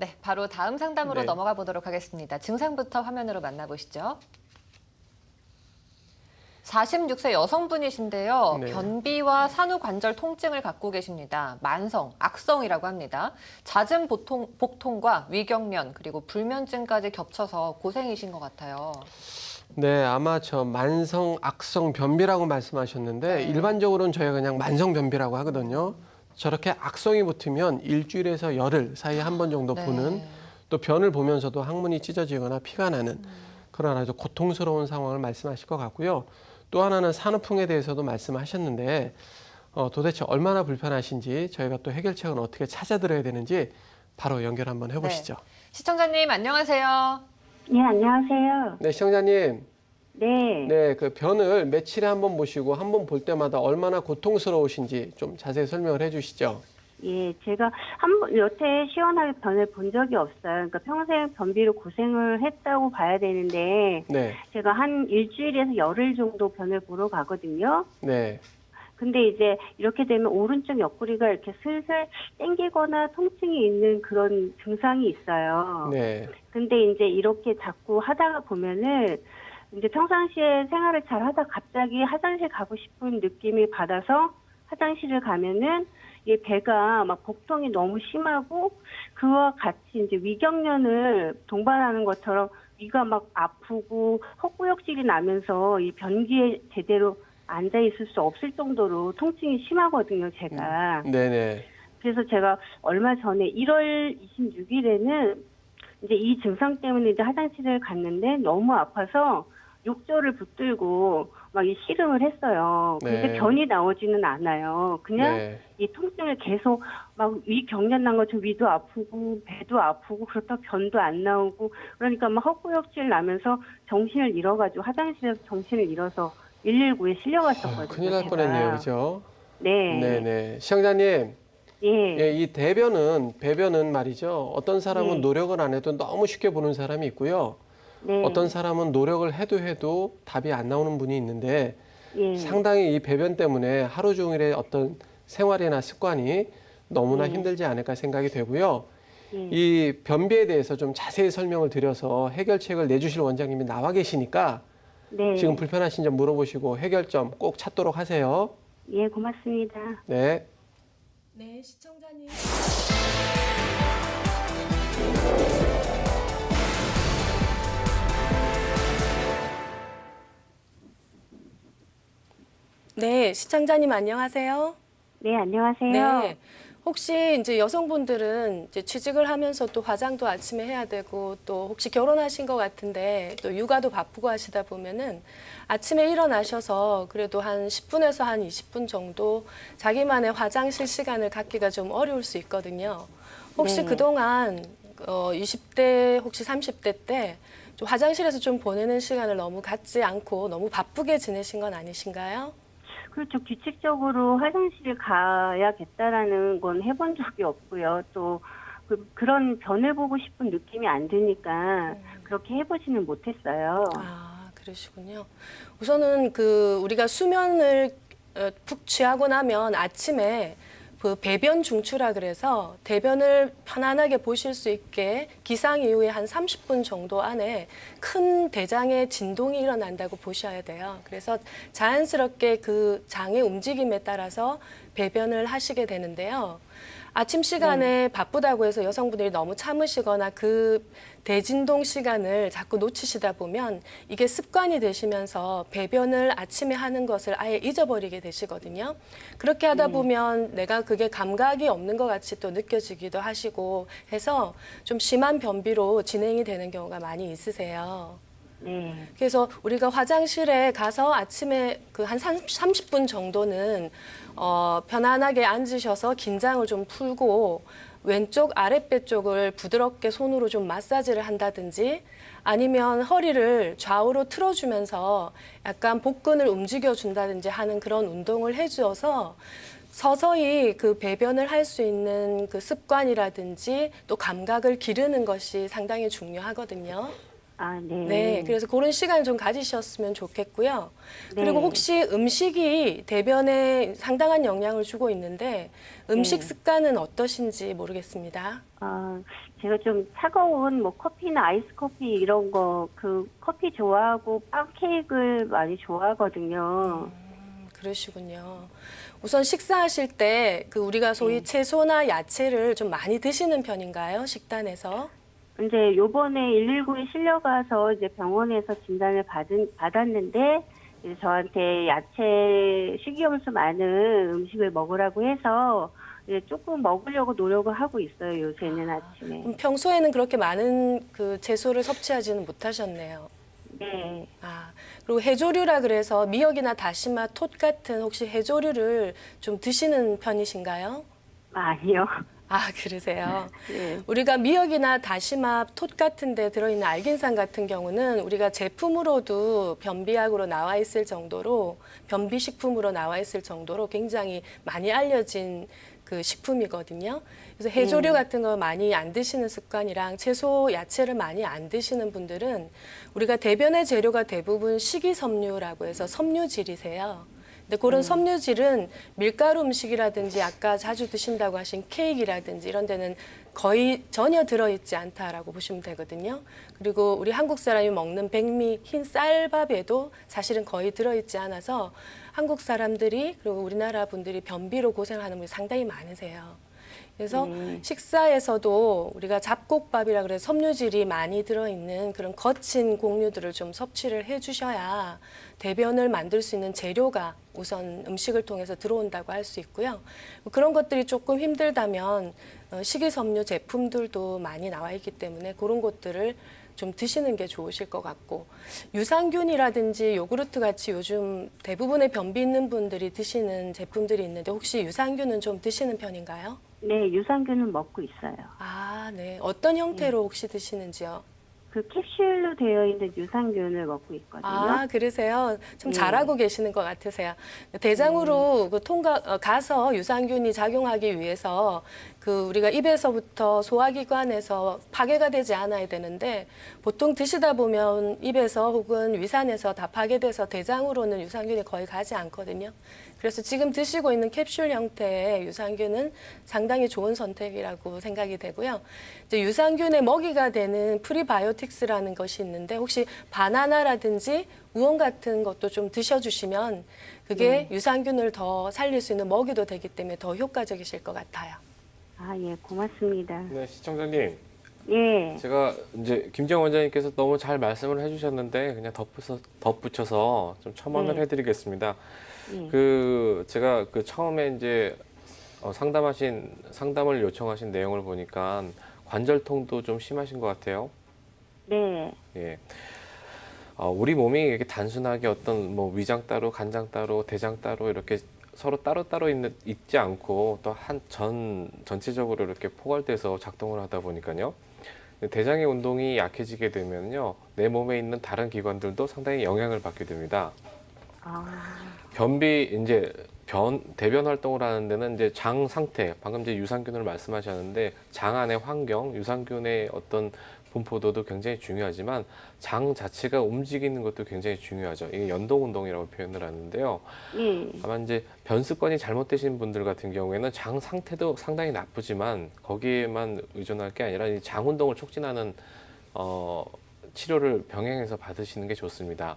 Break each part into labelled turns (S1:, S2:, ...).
S1: 네, 바로 다음 상담으로
S2: 네.
S1: 넘어가 보도록 하겠습니다. 증상부터 화면으로 만나보시죠. 46세 여성분이신데요.
S2: 네.
S1: 변비와 산후관절 통증을 갖고 계십니다. 만성, 악성이라고 합니다. 잦은 보통, 복통과 위경련 그리고 불면증까지 겹쳐서 고생이신 것 같아요.
S2: 네, 아마 저 만성 악성 변비라고 말씀하셨는데
S1: 네.
S2: 일반적으로는 저희가 그냥 만성 변비라고 하거든요. 저렇게 악성이 붙으면 일주일에서 열흘 사이에 한 번 정도
S1: 네.
S2: 보는 또 변을 보면서도 항문이 찢어지거나 피가 나는 그런 아주 고통스러운 상황을 말씀하실 것 같고요. 또 하나는 산후풍에 대해서도 말씀하셨는데 어, 도대체 얼마나 불편하신지 저희가 또 해결책은 어떻게 찾아드려야 되는지 바로 연결 한번 해보시죠.
S1: 시청자님 안녕하세요.
S3: 네, 안녕하세요.
S2: 네, 시청자님.
S3: 네.
S2: 네, 그 변을 며칠에 한 번 보시고 한 번 볼 때마다 얼마나 고통스러우신지 좀 자세히 설명을 해주시죠.
S3: 예, 제가 한 번, 여태 시원하게 변을 본 적이 없어요. 그러니까 평생 변비로 고생을 했다고 봐야 되는데,
S2: 네,
S3: 제가 한 일주일에서 열흘 정도 변을 보러 가거든요.
S2: 네,
S3: 근데 이제 이렇게 되면 오른쪽 옆구리가 이렇게 슬슬 땡기거나 통증이 있는 그런 증상이 있어요.
S2: 네,
S3: 근데 이제 이렇게 자꾸 하다가 보면은 이제 평상시에 생활을 잘 하다 갑자기 화장실 가고 싶은 느낌이 받아서 화장실을 가면은 이 배가 막 복통이 너무 심하고 그와 같이 이제 위경련을 동반하는 것처럼 위가 막 아프고 헛구역질이 나면서 이 변기에 제대로 앉아 있을 수 없을 정도로 통증이 심하거든요, 제가.
S2: 네, 네,
S3: 그래서 제가 얼마 전에 1월 26일에는 이제 이 증상 때문에 이제 화장실을 갔는데 너무 아파서 욕조를 붙들고 막 이 씨름을 했어요. 근데
S2: 네.
S3: 변이 나오지는 않아요. 그냥
S2: 네,
S3: 이 통증을 계속 막 위 경련 난 것처럼 위도 아프고 배도 아프고 그렇다 변도 안 나오고 그러니까 막 헛구역질 나면서 정신을 잃어가지고 화장실에서 정신을 잃어서 119에
S2: 아,
S3: 실려갔었거든요.
S2: 큰일 날
S3: 제가.
S2: 뻔했네요, 그죠?
S3: 네.
S2: 네, 네. 시청자님,
S3: 예.
S2: 예, 이 대변은 배변은 말이죠. 어떤 사람은
S3: 네.
S2: 노력을 안 해도 너무 쉽게 보는 사람이 있고요.
S3: 네.
S2: 어떤 사람은 노력을 해도 해도 답이 안 나오는 분이 있는데
S3: 예.
S2: 상당히 이 배변 때문에 하루 종일의 어떤 생활이나 습관이 너무나
S3: 네.
S2: 힘들지 않을까 생각이 되고요.
S3: 예.
S2: 이 변비에 대해서 좀 자세히 설명을 드려서 해결책을 내주실 원장님이 나와 계시니까
S3: 네.
S2: 지금 불편하신 점 물어보시고 해결점 꼭 찾도록 하세요.
S3: 예, 고맙습니다.
S2: 네.
S4: 네, 시청자님. 네, 시청자님 안녕하세요.
S3: 네, 안녕하세요.
S4: 네. 혹시 이제 여성분들은 이제 취직을 하면서 또 화장도 아침에 해야 되고 또 혹시 결혼하신 것 같은데 또 육아도 바쁘고 하시다 보면은 아침에 일어나셔서 그래도 한 10분에서 한 20분 정도 자기만의 화장실 시간을 갖기가 좀 어려울 수 있거든요. 혹시
S3: 네.
S4: 그동안 어 20대 혹시 30대 때 좀 화장실에서 좀 보내는 시간을 너무 갖지 않고 너무 바쁘게 지내신 건 아니신가요?
S3: 그렇죠. 규칙적으로 화장실을 가야겠다라는 건 해본 적이 없고요. 또 그, 그런 변을 보고 싶은 느낌이 안 드니까 그렇게 해보지는 못했어요.
S4: 아, 그러시군요. 우선은 그 우리가 수면을 어, 푹 취하고 나면 아침에 그 배변 중추라 그래서 대변을 편안하게 보실 수 있게 기상 이후에 한 30분 정도 안에 큰 대장의 진동이 일어난다고 보셔야 돼요. 그래서 자연스럽게 그 장의 움직임에 따라서 배변을 하시게 되는데요. 아침 시간에 바쁘다고 해서 여성분들이 너무 참으시거나 그 대진동 시간을 자꾸 놓치시다 보면 이게 습관이 되시면서 배변을 아침에 하는 것을 아예 잊어버리게 되시거든요. 그렇게 하다 보면 내가 그게 감각이 없는 것 같이 또 느껴지기도 하시고 해서 좀 심한 변비로 진행이 되는 경우가 많이 있으세요.
S3: 네.
S4: 그래서 우리가 화장실에 가서 아침에 그 한 30 분 정도는 어, 편안하게 앉으셔서 긴장을 좀 풀고 왼쪽 아랫배 쪽을 부드럽게 손으로 좀 마사지를 한다든지 아니면 허리를 좌우로 틀어주면서 약간 복근을 움직여 준다든지 하는 그런 운동을 해주어서 서서히 그 배변을 할 수 있는 그 습관이라든지 또 감각을 기르는 것이 상당히 중요하거든요.
S3: 아, 네.
S4: 네, 그래서 그런 시간 좀 가지셨으면 좋겠고요. 그리고
S3: 네.
S4: 혹시 음식이 대변에 상당한 영향을 주고 있는데 음식
S3: 네.
S4: 습관은 어떠신지 모르겠습니다.
S3: 아, 제가 좀 차가운 뭐 커피나 아이스 커피 이런 거 그 커피 좋아하고 빵 케이크를 많이 좋아하거든요.
S4: 음, 그러시군요. 우선 식사하실 때 그 우리가 소위 채소나 야채를 좀 많이 드시는 편인가요? 식단에서?
S3: 근데 요번에 119에 실려가서 이제 병원에서 진단을 받은 받았는데 이제 저한테 야채 식이염수 많은 음식을 먹으라고 해서 이제 조금 먹으려고 노력을 하고 있어요 요새는 아침에.
S4: 그럼 평소에는 그렇게 많은 그 채소를 섭취하지는 못하셨네요.
S3: 네.
S4: 아, 그리고 해조류라 그래서 미역이나 다시마, 톳 같은 혹시 해조류를 좀 드시는 편이신가요?
S3: 아니요.
S4: 아, 그러세요.
S3: 네.
S4: 우리가 미역이나 다시마, 톳 같은 데 들어있는 알긴산 같은 경우는 우리가 제품으로도 변비약으로 나와 있을 정도로 변비식품으로 나와 있을 정도로 굉장히 많이 알려진 그 식품이거든요. 그래서 해조류
S3: 음.
S4: 같은 거 많이 안 드시는 습관이랑 채소, 야채를 많이 안 드시는 분들은 우리가 대변의 재료가 대부분 식이섬유라고 해서 섬유질이세요. 근데 그런 섬유질은 밀가루 음식이라든지 아까 자주 드신다고 하신 케이크라든지 이런 데는 거의 전혀 들어있지 않다라고 보시면 되거든요. 그리고 우리 한국 사람이 먹는 백미 흰 쌀밥에도 사실은 거의 들어있지 않아서 한국 사람들이 그리고 우리나라 분들이 변비로 고생하는 분이 상당히 많으세요. 그래서
S3: 음.
S4: 식사에서도 우리가 잡곡밥이라 그래서 섬유질이 많이 들어있는 그런 거친 곡류들을 좀 섭취를 해주셔야 대변을 만들 수 있는 재료가 우선 음식을 통해서 들어온다고 할 수 있고요. 그런 것들이 조금 힘들다면 어, 식이섬유 제품들도 많이 나와 있기 때문에 그런 것들을 좀 드시는 게 좋으실 것 같고 유산균이라든지 요구르트 같이 요즘 대부분의 변비 있는 분들이 드시는 제품들이 있는데 혹시 유산균은 좀 드시는 편인가요?
S3: 네, 유산균은 먹고 있어요.
S4: 아, 네. 어떤 형태로 혹시 드시는지요?
S3: 그 캡슐로 되어 있는 유산균을 먹고 있거든요.
S4: 아, 그러세요? 좀
S3: 네.
S4: 잘하고 계시는 것 같으세요. 대장으로 그 통과 어, 가서 유산균이 작용하기 위해서 그 우리가 입에서부터 소화기관에서 파괴가 되지 않아야 되는데 보통 드시다 보면 입에서 혹은 위산에서 다 파괴돼서 대장으로는 유산균이 거의 가지 않거든요. 그래서 지금 드시고 있는 캡슐 형태의 유산균은 상당히 좋은 선택이라고 생각이 되고요. 이제 유산균의 먹이가 되는 프리바이오틱스라는 것이 있는데 혹시 바나나라든지 우엉 같은 것도 좀 드셔주시면 그게 유산균을 더 살릴 수 있는 먹이도 되기 때문에 더 효과적이실 것 같아요.
S3: 아, 예, 고맙습니다.
S5: 네, 시청자님.
S3: 예.
S5: 제가 이제 김정 원장님께서 너무 잘 말씀을 해주셨는데 그냥 덧붙여서, 덧붙여서 좀 첨언을
S3: 네.
S5: 해드리겠습니다.
S3: 예.
S5: 그 제가 그 처음에 이제 어, 상담하신 상담을 요청하신 내용을 보니까 관절통도 좀 심하신 것 같아요.
S3: 네.
S5: 예. 어, 우리 몸이 이렇게 단순하게 어떤 뭐 위장 따로, 간장 따로, 대장 따로 이렇게 서로 따로따로 있는, 있지 않고 또 한 전 전체적으로 이렇게 포괄돼서 작동을 하다 보니까요. 대장의 운동이 약해지게 되면요. 내 몸에 있는 다른 기관들도 상당히 영향을 받게 됩니다.
S3: 아,
S5: 변비 이제 변 대변 활동을 하는 데는 이제 장 상태 방금 이제 유산균을 말씀하셨는데 장 안의 환경 유산균의 어떤 분포도도 굉장히 중요하지만 장 자체가 움직이는 것도 굉장히 중요하죠. 이게 연동 운동이라고 표현을 하는데요.
S3: 예.
S5: 아마 이제 변습관이 잘못되신 분들 같은 경우에는 장 상태도 상당히 나쁘지만 거기에만 의존할 게 아니라 이 장 운동을 촉진하는 어, 치료를 병행해서 받으시는 게 좋습니다.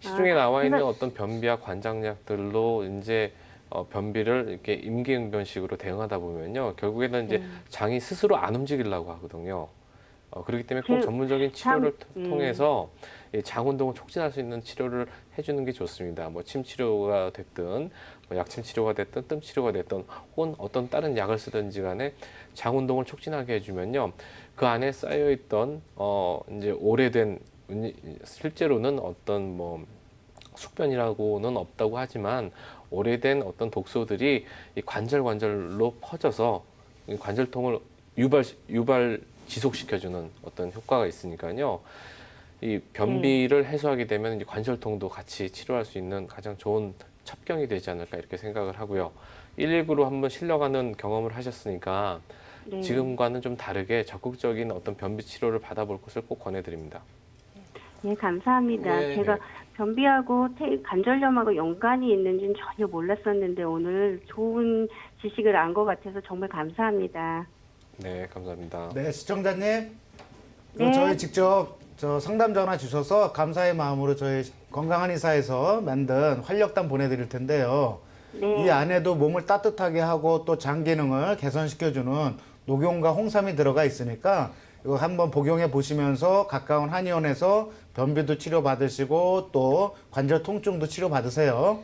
S5: 시중에
S3: 아,
S5: 나와 있는 어떤 변비약 관장약들로 이제 어, 변비를 이렇게 임기응변식으로 대응하다 보면요 결국에는 이제
S3: 음.
S5: 장이 스스로 안 움직이려고 하거든요. 어, 그렇기 때문에 꼭
S3: 그
S5: 전문적인 치료를
S3: 장-
S5: 통-
S3: 음.
S5: 통해서 이장 운동을 촉진할 수 있는 치료를 해주는 게 좋습니다. 뭐 침 치료가 됐든 뭐 약침 치료가 됐든 뜸 치료가 됐든 혹은 어떤 다른 약을 쓰든지 간에 장 운동을 촉진하게 해주면요 그 안에 쌓여 있던 어 이제 오래된 은- 실제로는 어떤 뭐 숙변이라고는 없다고 하지만 오래된 어떤 독소들이 이 관절 관절로 퍼져서 이 관절통을 유발 유발 지속시켜주는 어떤 효과가 있으니까요. 이 변비를 해소하게 되면 이제 관절통도 같이 치료할 수 있는 가장 좋은 첩경이 되지 않을까 이렇게 생각을 하고요. 119로 한번 실려가는 경험을 하셨으니까
S3: 네.
S5: 지금과는 좀 다르게 적극적인 어떤 변비 치료를 받아볼 것을 꼭 권해드립니다.
S3: 네, 감사합니다.
S2: 네,
S3: 제가
S5: 네.
S3: 변비하고 태- 관절염하고 연관이 있는지는 전혀 몰랐었는데 오늘 좋은 지식을 안 것 같아서 정말 감사합니다.
S5: 네, 감사합니다.
S6: 네, 시청자님. 그
S3: 네.
S6: 저희 직접 저 상담 전화 주셔서 감사의 마음으로 저희 건강한 의사에서 만든 활력단 보내드릴 텐데요.
S3: 네.
S6: 이 안에도 몸을 따뜻하게 하고 또 장 기능을 개선시켜주는 녹용과 홍삼이 들어가 있으니까 이거 한번 복용해 보시면서 가까운 한의원에서 변비도 치료 받으시고 또 관절 통증도 치료 받으세요.